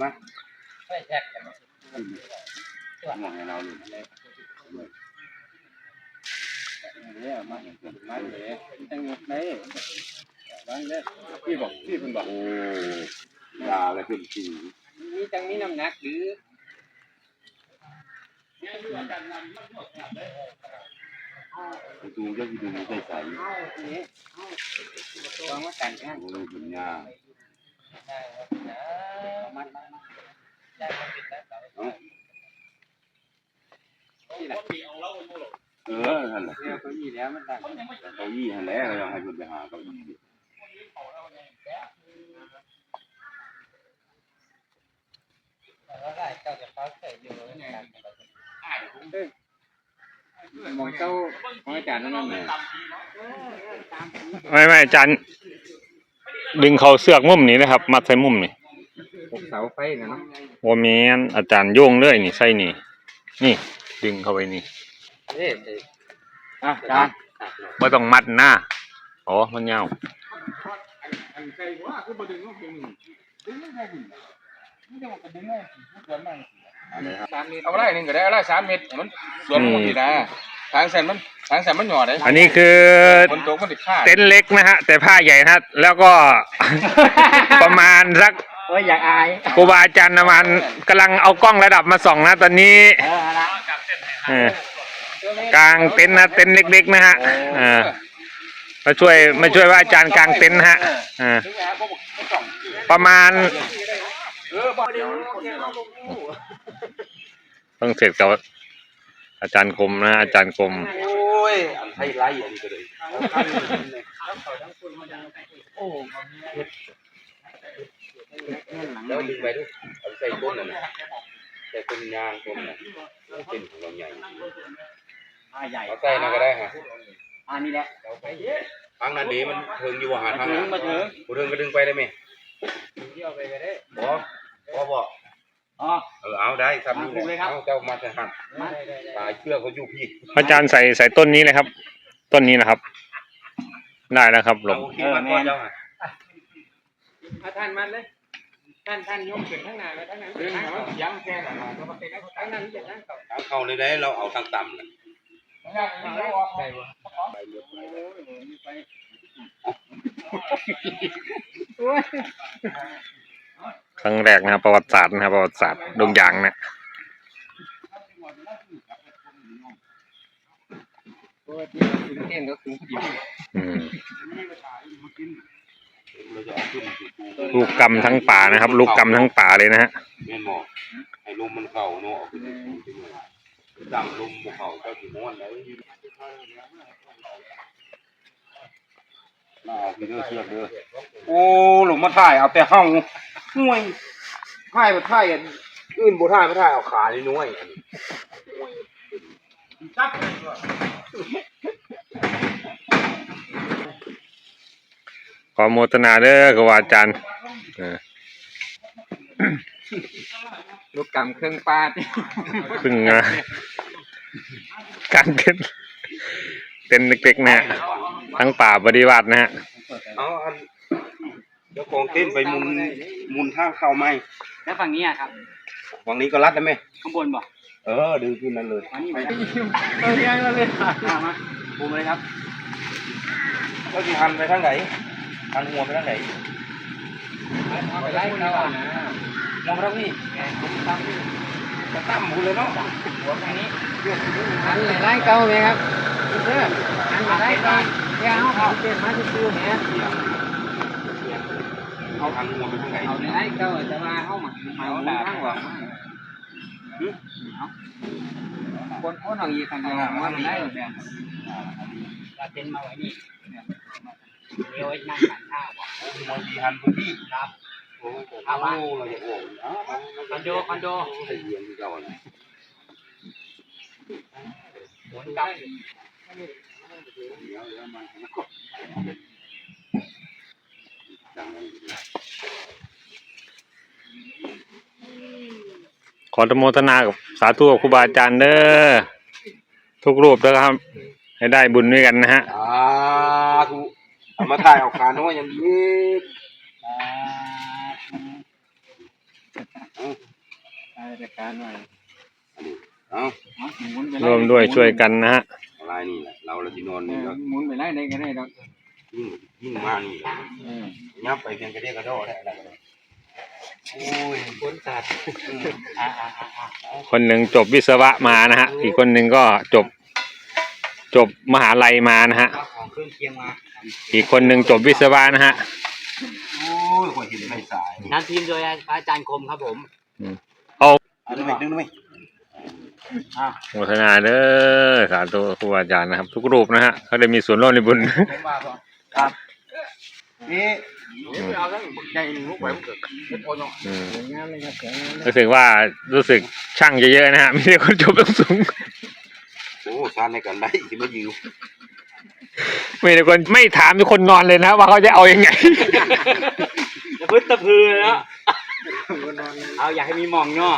มองให้เราเลยเนี่ยมามาเลยตั้งไหนบ้างเด้พี่บอกพี่เพิ่นบอกโอ้ยาอะไรขึ้นสีมีจังมีน้ำหนักหรือดูจะดูใส่ใส่เอาอันนี้เอาลองมากันกันโอ้ยเป็นยา ได้ครับนะมันมันมันได้ครับปิดแล้วเสาที่ไหนเออนั่นแหละเนี่ยเขามีแล้วมันตั้เก้าอี้นั่นแหละเราอยากให้เพิ่นไปหาเก้าอี้แล้วได้เจ้าจะเขาใส่อยู่เนี่ยมองเจ้าของอาจารย์นั่นน่ไม่ไม่อาจารย์ ดึงเขาเสือกมุมนี้นะครับ มัดใส่มุมนี่พวกเสาไฟนะเนาะโอแมนอาจารย์โยงเลยนี่ใส่นี่ นี่ ดึงเข้าไปนี่เอ๊ะอะอาจารย์ไม่ต้องมัดหน้าอ๋อมันยาวอันใส่ว่าคือบ่ดึงลงดึงดึงไม่ได้ดึงไม่ได้ว่าดึงได้สวนมันสามเมตรเอาได้หนึ่งก็ได้เอาได้สามเม็ดมันสวนมันดีนะทางเส้นมัน ทางเส้นมันหย่อได้อันนี้คือฝนตกมันติดข้าเต็นท์เล็กนะฮะ แต่ผ้าใหญ่นะฮะแล้วก็ ประมาณสักโอ้ยอยากอายครูบาอาจารย์ประมาณกำลังเอากล้องระดับมาส่องนะตอนนี้เออละเออกลางเต็นท์นะเต็นท์เล็ก ๆ นะฮะเออมาช่วยมาช่วยว่าอาจารย์กลางเต็นท์นะฮะเออประมาณต้องเสร็จกับ อาจารย์คมนะอาจารย์คม โอ้ยอันไทยไล่อันนี้ก็เลยแล้วดึงไปด้วยเอาใส่ต้นนั่นน่ะใส่ต้นยางต้นน่ะเป็นของเราใหญ่อ่าใหญ่เอาใส่นั่นก็ได้ฮะอ่านี่แหละทางนั้นเดี๋ยวมันเทิงอยู่ว่าหาทางนั้นมาถึงบ่เทิงก็ดึงไปได้ไหมเที่ยวไปก็ได้บ่บ่บ่ อ๋อ เออเอาได้ครับนี่เอาเลยครับเอาเจ้ามาแต่หันมาตายเชือกเขาอยู่พี่อาจารย์ใส่ใส่ต้นนี้เลยครับ ต้นนี้นะครับ ได้แล้วครับหลเอาบโอเคมันก่อนเจ้าฮะเอาท่านมันเลย ท่านท่านยกขึ้นข้างหน้าแล้วท่านนั้นดึงข้างให้หลัมันงยั้งแค่นั้นนะข้างนั้นเป็นทางเก่าทางเข้าเลยได้เราเอาทางต่ำน่ะได้บ่โอ้ย ครั้งแรกนะครับประวัติศาสตร์นะครับประวัติศาสตร์ดงยางเนี่ยปกติเราถึงเต้นก็ถึงพอดีอืมเราจะเอาขึ้นสู่ภูลูกกำทั้งป่านะครับ ลูกกำทั้งป่าเลยนะฮะแม่นบ่ให้ลมมันเข้าเนาะเอาขึ้นสู่ที่มือดังลมบ่เข้าเจ้าสิม่วนได้มาเอาพี่เด้อเชือกเด้อโอ้หลุมมาถ่ายเอาแต่ห้อง ห่วยถ่ายมาถ่ายกันอื่นบ่ถ่ายมาถ่ายเอาขานี่น้อยอันนี้ขอโมทนาเด้อกับอาจารย์เออลูกกำเครื่องปาดพึ่งนะการเต้นเต้นเล็กๆนะฮะทั้งป่าปฏิวัตินะฮะเอาอัน เจ้าของเต้นไปหมุนหมุนทางเข้าไหมแล้วฝั่งนี้อะครับฝั่งนี้ก็รัดได้ไหมข้างบนบ่เออดึงขึ้นนั่นเลยอันนี้ไปเออเรียนเลยมามาปูเลยครับก็สิหันไปทางไหนหันหัวไปทางไหนเอาไปไล่เขาอะนะมองไปทางนี้แกผมตั้งที่จะตั้มหูเลยเนาะหัวตรงนี้อันไหนไล่เก่าไหมครับเด้ออันไหนไล่ก่อนแกเอาเขาเปลี่ยนมาที่ตู้เนี่ย เอาหันหัวไปทางไหนเอาในไล่เก่าจะมาเข้ามามาหมุนทางหวังคนคนเอาอีกทางเดียวมาไม่ได้แบบเปล่าเราเป็นมาไว้นี่เดี๋ยวนั่งกันข้าวบ่มองดีหันพื้นที่ครับโอ้ามาเราจะโอ้เอาคอนโดคอนโดใส่เยียนที่เก่าน่ะหมุนกลับ ขออนุโมทนากับสาธุกับครูบาอาจารย์เด้อทุกรูปแล้วครับ ให้ได้บุญด้วยกันนะฮะสาธุเอามาถ่ายเอาขาน้อยอย่างนี้เจัดการหน่อยเอ้าเอาหมุนไปร่วมด้วยช่วยกันนะฮะอะไรนี่แหละเราละที่นอนเอนี่อแล้วหมุนไปไล่ได้ก็ได้ดอก ยิ่งยิ่งมานี่แหละเออยับไปเพียงกระเดียกระโดดได้อะไรก็ได้โอ้ยคนสัตว์อ่าอ่าอ่าอ่าคนหนึ่งจบวิศวะมานะฮะ อีกคนหนึ่งก็จบ จบมหาลัยมานะฮะ เอาของเครื่องเคียงมาอีกคนหนึ่งจบวิศวะนะฮะ โอ้ยคนเห็นไม่สายนำทีมโดยอาจารย์คมครับผมดึงไปดึงไปโมทนาเด้อสาธุครูอาจารย์นะครับ ทุกรูปนะฮะเขาได้มีส่วนร่วมในบุญ ผมว่าพอ นี่เอาทั้งใหญ่หนึ่งลูกไว้มันเกิดเป็นโอนออืมสวยงามเลยครับสวยงามเลยรู้สึกว่ารู้สึกช่างเยอะๆนะฮะไม่ใช่คนจบสูงโอ้ซานในกันได้ที่มาอยู่ๆมีแต่คนไม่ถามมีคนนอนเลยนะว่าเขาจะเอายังไง ตะพื้นตะพือแล้วเอาอยากให้มีหมองเนาะ